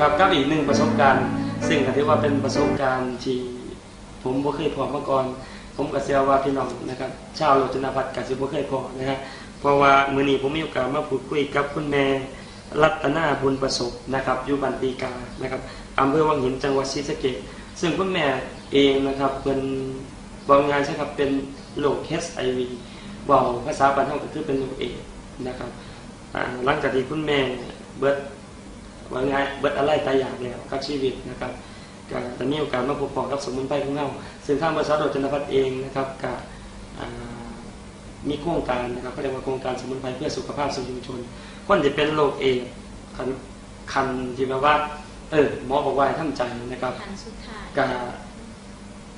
ครับกับอีกหนึ่งประสบการณ์ ซึ่งก็ถือว่าเป็นประสบการณ์ที่ผมบ่เคยพอมาก่อนผมก็เชื่อว่าพี่น้องนะครับชาวโรจนพัฒน์ก็สิบ่เคยพอนะฮะเพราะว่ามื้อนี้ผมมีโอกาสมาพูดคุยกับคุณแม่รัตนาบุญประสบนะครับอยู่บ้านปีกานะครับอำเภอวังหินจังหวัดศรีสะเกษซึ่งคุณแม่เองนะครับเป็นบอกงานใช่ครับเป็นโรค HIV เว้าภาษาบ้านเฮาก็คือเป็นโรคเอนะครับหลังจากที่คุณแม่เบิด ว่าง่ายเบิดอะไรตายอยากแล้วกับชีวิตนะครับก็จะมีโอกาสมาพบปะกับสมุนไพรของเราซึ่งทางบริษัทโรจนพัฒน์เองนะครับก็อ่ามีโครงการนะครับก็เรียกว่าโครงการสมุนไพรเพื่อสุขภาพสู่ชุมชน คนจะเป็นโรคเอดส์คันคันที่แบบว่าเออหมอบอกว่าให้ทำใจนะครับคันสุดท้ายก็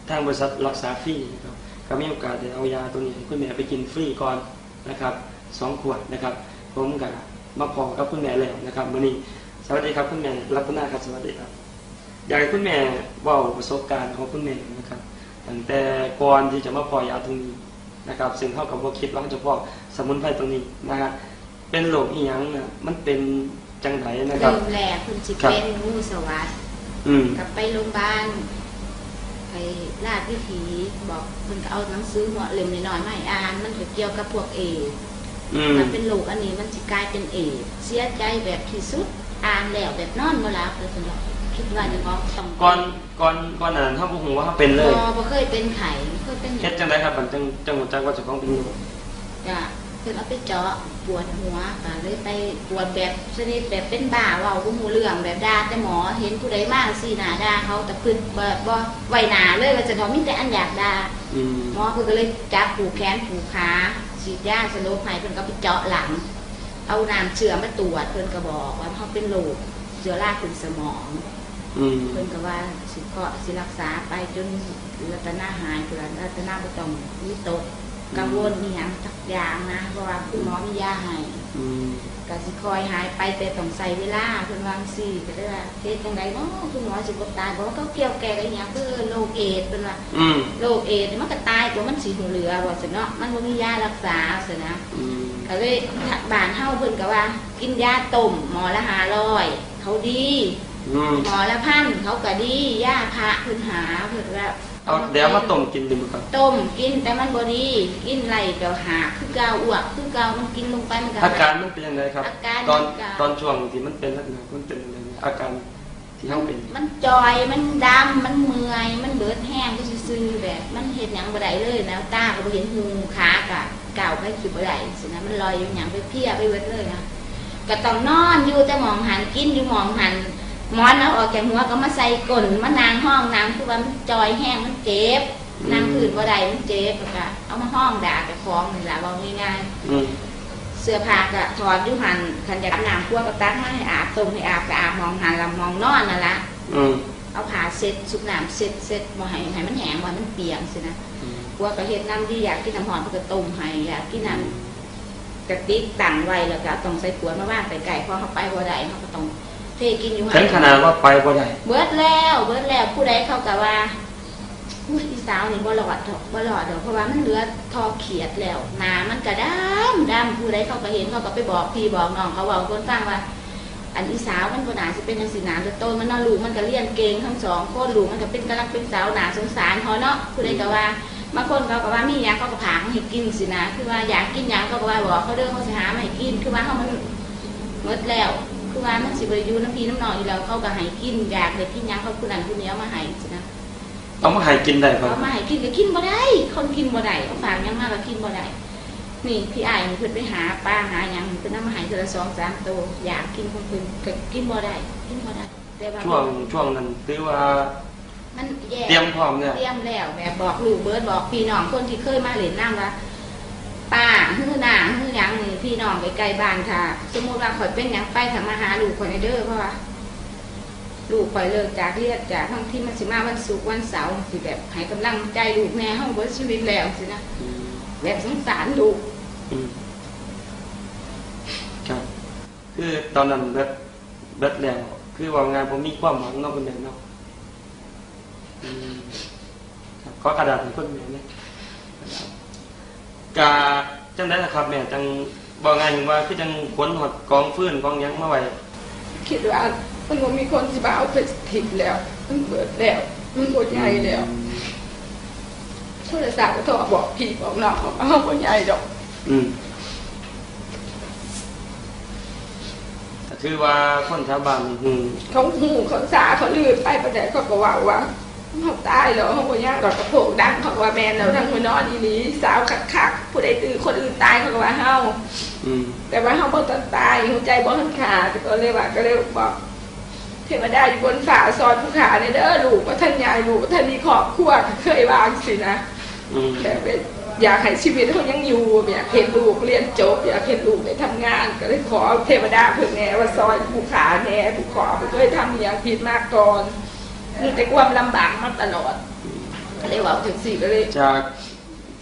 ทางบริษัทรักษาฟรีนะครับก็มีโอกาสได้เอายาตัวนี้ให้คุณแม่ไปกินฟรีก่อนนะครับสองขวดนะครับ ผมก็มาพอกับคุณแม่แล้วนะครับมื่อนี้ สวัสดีครับคุณแม่รัตนาครับ สวัสดีครับ อยากให้คุณแม่เว่าประสบการณ์ของคุณแม่นะครับตั้งแต่ก่อนที่จะมาพอยาตรงนี้นะครับ ซึ่งเท่ากับว่าคิดว่าจะพอสมุนไพรตรงนี้นะฮะเป็นโรคอีหยังน่ะมันเป็นจังไดนะครับเริ่มแรกคุณจิครับเป็นงูสวัสดอืมกลับไปโรงพยาบาลไปลาดวิถีบอกคุณก็เอาหนังสือหัวเล่มน้อยๆมาให้อ่าน มันก็เกี่ยวกับพวกเอดส์อืมมันเป็นโรคอันนี้มันจะกลายเป็นเอดส์เสียใจแบบที่สุด อ่านแล้วแบบนอนมาลับเลยคุณหรอกคิดว่าจะต้องต้องก่อนก่อนก่อนหนานั้นถ้าบ่ฮู้ว่าเขาเป็นเลยพอบ่เคยเป็นไข้บ่เคยเป็นหเฮ็ยัดงจังไดครับมันจังจังหัวใจว่าเจะต้องเป็นโรคจ้ะเพิ่นเอาไปเจาะปวดหัวก็เลยไปปวดแบบชนิดแบบเป็นบ้าเว้าบ่ฮู้เรื่องแบบด่าแต่หมอเห็นผู้ใดมาสิหน้าด่าเขาแต่เพิ่นบ่บ่ไว้หน้าเลยว่าจะต้องมีแต่อันอยากด่าอืมหมอเพิ่นก็เลยจับผูกแขนผูกขาฉีดยาสลบให้เพิ่นก็ไปเจาะหลัง เอาน้ำเชื้อมาตรวจเพิ่นก็บอกว่าเขาเป็นโรคเชื้อราขึ้นสมองอืมเพิ่นก็ว่าสิเคาะสิรักษาไปจนรัตนาหายเพิ่นว่ารัตนาบ่ต้องวิตก กังวลอีหยังสักอย่างนะเพราะว่าคุณหมอมียาให้อืมก็สิคอยหายไปแต่ต้องใส่เวลาเพิ่นวาจั่งซี่ก็ได้ว่าเฮ็ดจังไดเนาะคุณหมอสิบ่ตายเพราะว่าเขาเกี่ยวแก่กับอีหยังคือโรคเอดส์เพิ่นว่าอืมโรคเอดส์นี่มันก็ตายตัวมันสิหูเหลือว่าซั่นเนาะมันบ่มียารักษาซั่นนะอืมก็เลยบ้านเฮาเพิ่นก็ว่า กินยาต้มหมอละ500เขาดีอืมหมอละพันเขาก็ดียาพระเพิ่นหาเพิ่นว่า เอาเดี๋ยวมาต้มกินดีมั้ยครับต้มกินแต่มันบ่ดีกินไรก็หาคือเก่าอ้วกคือเก่ามันกินลงไปมันก็อาการมันเป็นยังไงครับอาการตอนมันก็ตอนช่วงที่มันเป็นลักษณะมันเป็นยังไงอาการที่เฮาเป็นมันจอยมันดำมันเมื่อยมันเบิดแห้งก็ซื่อๆแบบ มันเฮ็ดหยังบ่ได้เลยนะตาก็บ่เห็นหูขาก็ก้าวไปคือบ่ได้สินะมันลอยอยู่หยังไปเพลียไปเบิดเลยนะก็ต้องนอนอยู่แต่หมองหันกินอยู่หมองหัน หมอนเอาออกจากหัวก็มาใส่ก้นมานางห้องนางคือว่ามันจอยแห้งมันเจ็บนางผืนบ่ได้มันเจ็บแล้วก็เอามาห้องด่ากับคองนี่ล่ะเว้าง่ายอืมๆเสื้อผ้าก็ถอดอยู่หันคันอยากอาบน้ำพวกก็ตักมาให้อาบต้มให้อาบก็อาบมองหันลำมองนอนนั่นล่ะอืมเอาผ้าเซ็ตสุกน้ำเซ็ตเซ็ตบ่ให้ให้มันแห้งบ่ให้มันเปียกสินะอืมพวกก็เฮ็ดน้ำดีอยากกินน้ำหอมเพิ่นก็ต้มให้อยากกินน้ำกระติกตั้งไว้แล้วก็ต้องใส่ขวดมาว่างไกลๆเพราะเขาไปบ่ได้เขาก็ต้อง เทกินอยู่ถึงขนาดว่าไปบ่ได้เบิดแล้วเบิดแล้วผู้ใดเขาก็ว่าอุ้ยอีสาวนี่บ่หลอดดอกบ่หลอดดอกเพราะว่ามันเหลือทอเขียดแล้วหนามันก็ดำดำผู้ใดเขาก็เห็นเขาก็ไปบอกพี่บอกน้องเขาบอกคนฟังว่า อันอีสาวมันบ่น่าสิเป็นจังซี่หนาแต่โตมันเนาะลูกมันก็เรียนเก่งทั้งสองคนลูกมันก็เป็นกำลังเป็นสาวหนาสงสารเขาเนาะผู้ใดก็ว่าบางคนเขาก็ว่ามีหยังเขาก็ผางให้กินสินะ คือว่าอยากกินหยังเขาก็ว่าบอกเขาเด้อเขาสิหามาให้กินคือว่าเขามันหมดแล้ว คือว่ามันสิบริยูน้ำพีน้ำหนองอยู่แล้วเขาก็ให้กินอยากเลยกินหยังเขาคุณนันคุณนี้เอามาให้สินะเอามาให้กินได้ครับเอามาให้กินก็กินบ่ได้ คนกินบ่ได้เอาฝากหยังมากก็กินบ่ได้นี่พี่ไอ้ายเพิ่นไปหาปลาหาหยังเพิ่นเอามาให้เทื่อละสองสามตัวอยากกินของเพิ่นก็กินบ่ได้กินบ่ได้แต่ว่าช่วงช่วงนั้นถือว่ามันแย่เตรียมพร้อมเนี่ยเตรียมแล้วแบบบอกลูกเบิร์ดบอกพี่น้องคนที่เคยมาเล่นน้ำว่าป้าฮื้อหน้าฮื้อหยัง นี่พี่น้องใกล้ๆบ้านค่ะ สมมติว่าข่อยเป็นหยังไปถ้ามาหาลูกข่อยในเด้อเพราะว่าลูกข่อยเลิกจากเรียนจากบางที่มันสิมาวันศุกร์วันเสาร์สิแบบให้กำลังใจลูกแน่ห้องเบิดชีวิตแล้วสินะอืมแบบสงสารลูกอืมครับ คือตอนนั้นเบิดเบิดแล้ว คือว่างานผมมีความหวังเนาะคุณแม่เนาะอืมครับขอกระดาษให้คุณแม่เนี่ยกาจังได้นะครับ แม่จัง บอกงานว่าคือจังขนหอดกองฟืนกองหยังมาไว้คิดว่ามันบ่มีคนสิมาเอาไปถิบแล้ว มันเบิดแล้ว มันบ่ใหญ่แล้วโทรศัพท์ก็โทรบอกพี่บอกน้องบอกเอาบ่ใหญ่ดอกอืมก็คือว่าคนชาวบ้านนี่อืมเขาหูเขาสาเขาลืดไปประเดี๋ยวเขาก็ว่าว่า เขาตายแล้วเขาบ่ยากดอกกระโปงดังเขาก็ว่าแม่นแล้วทั้งคนนอนอีนี้สาวคักๆผู้ใดตื่นคนอื่นตายเขาก็ว่าเฮาอืมแต่ว่าเฮาบ่ทันตายหัวใจบ่ทันขาดก็เลยว่าก็เลยบอกเทวดาอยู่บนฝ่าสอนผู้ขาเนี่ยเด้อลูกว่าท่านยายลูกว่าท่านมีครอบครัวก็เคยวางสินะอืมแต่เป็นอยากให้ชีวิตเขายังอยู่อยากเห็นลูกเรียนจบ อยากเห็นลูกได้ทำงาน ก็เลยขอเทวดาเพิ่งแน่ว่าซอยผู้ขาแน่ผู้ขอเพิ่งเคยทำอย่างผิดมากก่อน มีแต่ความลำบากมาตลอดก็เลยว่าถึงสี่ก็เลยจาก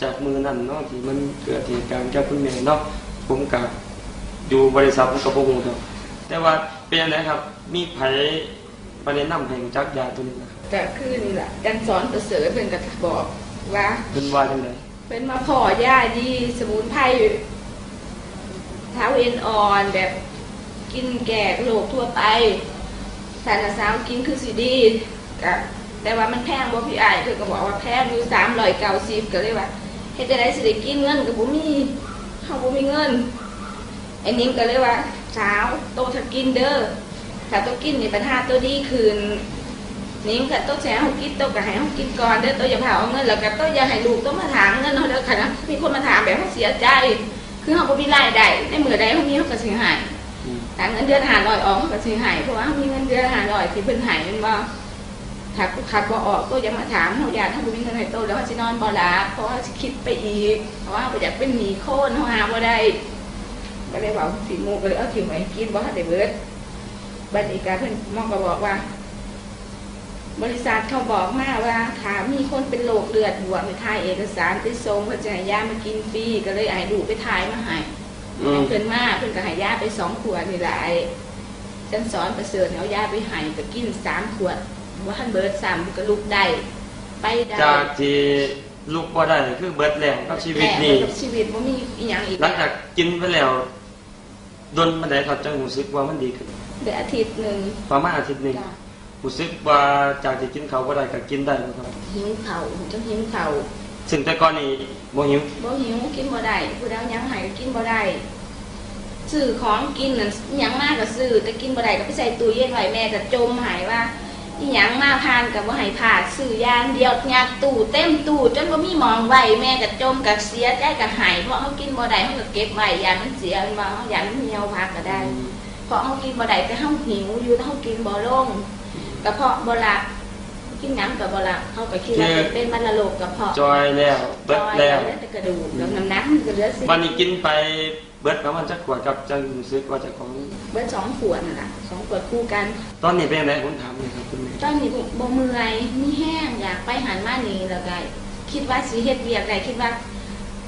จากมือนั่นเนาะที่มันเกิดเหตุการณ์กับคุณแม่เนาะผมกับอยู่บริษัทผมกับพวกผมครับแต่ว่าเป็นยังไงครับ มีไผประเด็นนำแห่งจักยาตัวนี้นะครับแต่คือนี่แหละจันสอนประเสริฐเพิ่นก็บอกว่าเป็นว่าจังไดเป็นมาพ่อย่าดีสมุนไพรเท้าเอ็นอ่อนแบบกินแก่โรคทั่วไปสารสาวกินคือสีดี กะแต่ว่ามันแพงบ่พี่อ้ายคือก็บอกว่าแพงอยู่สามร้อยเก้าสิบก็เลยว่าเฮ็ดจะได้สิได้กินเงินกับบ่มีเฮาบ่มีเงินไอ้นิ้งก็เลยว่าสาวโตถ้ากินเด้อถ้าโตกินนี่ปัญหาตัวดีคืนนิ้งกับโต๊ะแชร์เขากินโต๊ะกับให้เขากินก่อนเด้อโต๊ะอย่าเผาเอาเงินแล้วกับโต๊ะอย่าให้ลูกโต๊ะมาถามเงินเขาเด้อค่ะนะมีคนมาถามแบบเขาเสียใจ คือเขาบ่มีรายได้ในมือใดเขามีเขาก็สิใหายอืมถ้าเงินเดือนหาร้อยออกเขาก็สิใหายเพราะว่าเขามีเงินเดือนหาร้อยที่เพิ่นใหายมันบ่ ถ้าขัดบ่ออกโต๊ะอย่ามาถามเขาอยากถ้าบ่มีเงินให้โต๊ะแล้วเขาสินอนบ่หลับเพราะว่าสิคิดไปอีก เพราะว่าเขาอยากเป็นหนี้โคนเขาหาบ่ได้ก็เลยบอกสิหมูก็เลยเอาถิ่มไว้กินบ่ทันได้เบิดบัดนี้ก็เพิ่นหมอก็บอกว่า บริษัทเขาบอกมาว่าถามมีคนเป็นโรคเลือดบวมไปถ่ายเอกสารไปส่งเพื่อจะให้ยามากินฟรีก็เลยไอ้ดูกไปถ่ายมาให้อืมเพิ่นมาเพิ่นก็ให้ยาไปสองขวดนี่แหละไอ้ฉันสอนประเสริฐเอายาไปให้ก็กินสามขวด ว่าท่านเบิร์ดสามก็ลุกได้ไปได้จากที่ลูกบ่ได้คือเบิดแล้วกับชีวิตนี่แกับชีวิตว่ามีอีหยังอีกหลังจากกินไปแล้วโดนมาได้ครับจังรู้สึกว่ามันดีขึ้นเดือนอาทิตย์หนึ่งประมาณอาทิตย์หนึงจ้ะรู้สึกว่าจากที่กินเขาวบ่ได้ก็กินได้แล้วครับหิวเข่าจังหิวเข่าซึ่งแต่ก่อนนี่บ่หิวบ่หิวกินบ่ได้ผู้ใดเอาหยังให้ก็กินบ่ได้ซื้อของกินน่ะอิหยังมากก็ซื้อแต่กินบ่ได้ก็ไปใส่ตู้เย็นไว้แม่ก็จมหายว่า อีหยังมาผ่านก็บ่ให้ผ่าดซื้อยางเดียวยัดตู้เต็มตู้จนบ่มีหมองไว้แม่ก็จมก็เสียใจก็หายเพราะเฮากินบ่ได้เฮาก็เก็บไว้ยามมันเสียมันบ่เฮาอยากมันเหี่ยวพักก็ได้ เพราะเฮากินบ่ได้แต่เฮาหิวอยู่แต่เฮากินบ่ลงกระเพาะบ่หลับกินหยังก็บ่หลับเฮาก็คิดว่าเป็นมันละโรคกระเพาะจอยแล้วเบิดแล้วเหลือแต่กระดูกแล้วน้ำหนักมันก็เหลือสิวันนี้กินไป เบิดประมาณจักขวดกับจังรู้สึกว่าเจะของ เบิ้ลสองขวดน่ะล่ะสองขวดคู่กัน ตอนนี้เป็นยังไงผมถามหน่อยครับคุณแม่ตอนนี้บ่เมื่อยมีแห้งอยากไปหันมานี่แล้วก็คิดว่าสิเฮ็ดเวียกได้คิดว่า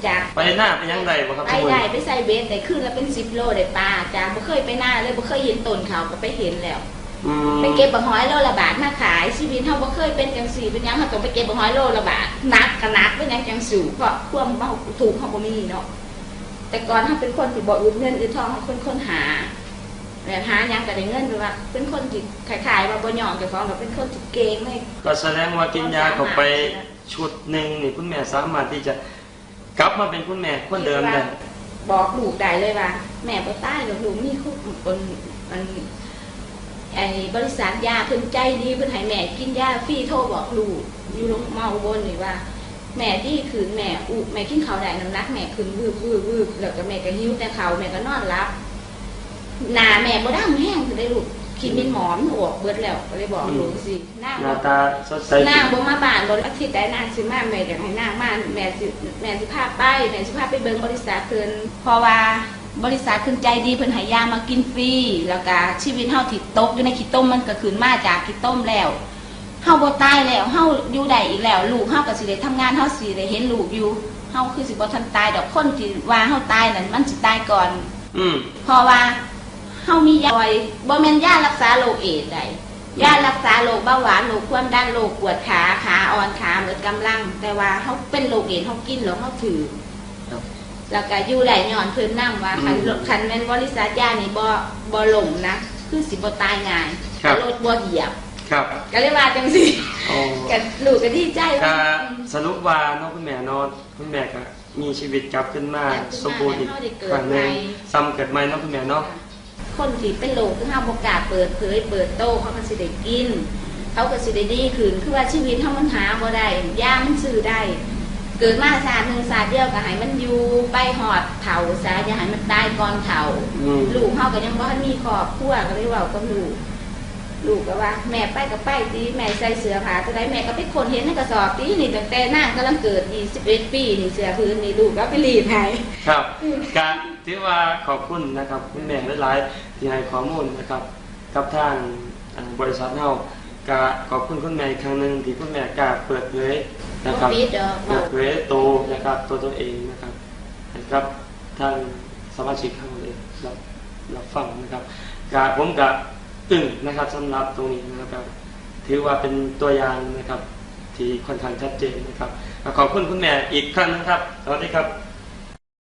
จากไปหน้าไปยังไงบ่ครับไปทุกคนได้ไปใส่เบสได้ขึ้นแล้วเป็น10โลได้ปลาจากบ่เคยไปหน้าเลยบ่เคยเห็นต้นเขาก็ไปเห็นแล้ว อืมไปเก็บบักหอยโลละบาทมาขายชีวิตเฮาบ่เคยเป็นจังซี่เป็นหยังเฮาต้องไปเก็บบักหอยโลละบาทหนักก็หนักเป็นหยังจังสู่เพราะความเฮาถูกเฮาบ่มีเนาะ แต่ก่อนเฮาเป็นคนที่บ่อึดเงินอึดทองเฮาเป็นคนหาแบบหาหยังก็ได้เงินไปว่า เป็นคนที่ขายๆว่าบ่ยอมเจ้าของก็เป็นคนที่เก่งเลยก็แสดงว่ากินยาเข้าไปชุดหนึ่งนี่คุณแม่สามารถที่จะกลับมาเป็นคุณแม่คนเดิมได้บอกลูกได้เลยว่า แม่บ่ตายหรอกลูกมีคู่คนมันไอ้บริษัทยาเพิ่นใจดีเพิ่นให้แม่กินยาฟรีโทรบอกลูกอยู่โรงเมาอุบนนี่ว่า แม่ที่คืนแม่อุแม่กินข้าวได้น้ำหนักแม่ขึ้นวืบวืบวืบแล้วก็แม่ก็หิวแต่ข้าวแม่ก็นอนรับหน้าแม่บ่ดำแห้งคือได้ลูกคิดมินหมอมออกเบิดแล้วก็เลยบอกลูกสิหน้าหบ่น้าตาสดใสนางบ่มาบ้านบ่อาทิตย์ใดนางสิมาแม่อยากให้นางมาแม่สิแม่สิพาไปแม่สิพาไปเบิ่งบริษัทเพิ่นเพราะว่าบริษัทเพิ่นใจดีเพิ่นให้ยามากินฟรีแล้วก็ชีวิตเฮาที่ตกอยู่ในขี้ต้มมันก็ขึ้นมาจากขี้ต้มแล้ว เฮาบ่ตายแล้วเฮาอยู่ได้อีกแล้ว ลูกเฮาก็สิได้ทำงานเฮาสิได้เห็นลูกอยู่เฮาคือสิบ่ทันตายดอกคนที่ว่าเฮาตายนั่นมันสิตายก่อนอืมเพราะว่าเฮามียาบ่บ่แม่นยารักษาโรคเอดส์ใดยารักษาโรคเบาหวานโรคความดันโรคปวดขาขาอ่อนขาหมดกำลัง แต่ว่าเฮาเป็นโรคเอดส์เฮากินแล้วเฮาถือครับแล้วก็อยู่ได้ย้อนเพิ่นนํว่าคันอืมคันแม่นบริษัทยานี่บ่บ่หลงนะคือสิบ่ตายง่ายครับรถบัวเหยียบ ครับก็เลยว่าจังสิโอ้กันลูกก็ดีใจก็ว่าสรุปว่าเน้องคุณแม่เนอนคุณแม่ก็มีชีวิตกลับขึ้นมากลับขึ้นมาสมบูรณ์อีกแล้วได้เกิดครั้งหนึงใหม่ ซ้ำเกิดใหม่เน้องคุณแม่เนาะ คนที่เป็นโรคคือห้ามประกล้าศเปิดเผยเปิดโตเขาก็สิได้กิน เขาก็สิได้ดีขึ้นคือว่าชีวิตเฮามันหาบ่ได้ยามันซื้อได้ เกิดมาศาสตร์หนึ่งศาสตร์เดียวก็ให้มันอยู่ไปหอดเฒ่าซะอย่าให้มันตายก่อนเฒ่าอืม ลูกเฮาก็ยังบ่ทันมีครอบครัวก็เลยเว้ากับลูก ลูกก็ว่าแม่ไปก็ไปติแม่ใส่เสื้อผ้าจะได้แม่ก็ไปคนเห็นในกระสอบตินี่ตั้งแต่นางกำลังเกิด21ปีนี่เสื้อพื้นนี่ลูกก็ไปรีดให้ครับก็ถือว่าขอบคุณนะครับคุณแม่หลายๆที่ให้ข้อมูลนะครับกับทางอ่าบริษัทเฮาก็ขอบคุณคุณแม่อีกครั้งหนึงที่คุณแม่กล้าเปิดเผยนะครับบ่ปิดดอกเปิดเผยโตวนะครับตัวตัวเองนะครับนะครับทางสมาชิกเขาเลยรับรับฟังนะครับกะผมกะตึง นะครับสำหรับตรงนี้นะครับถือว่าเป็นตัวอย่างนะครับ ที่ค่อนข้างชัดเจนนะครับขอบคุณคุณแม่อีกครั้งนะครับสวัสดีครับ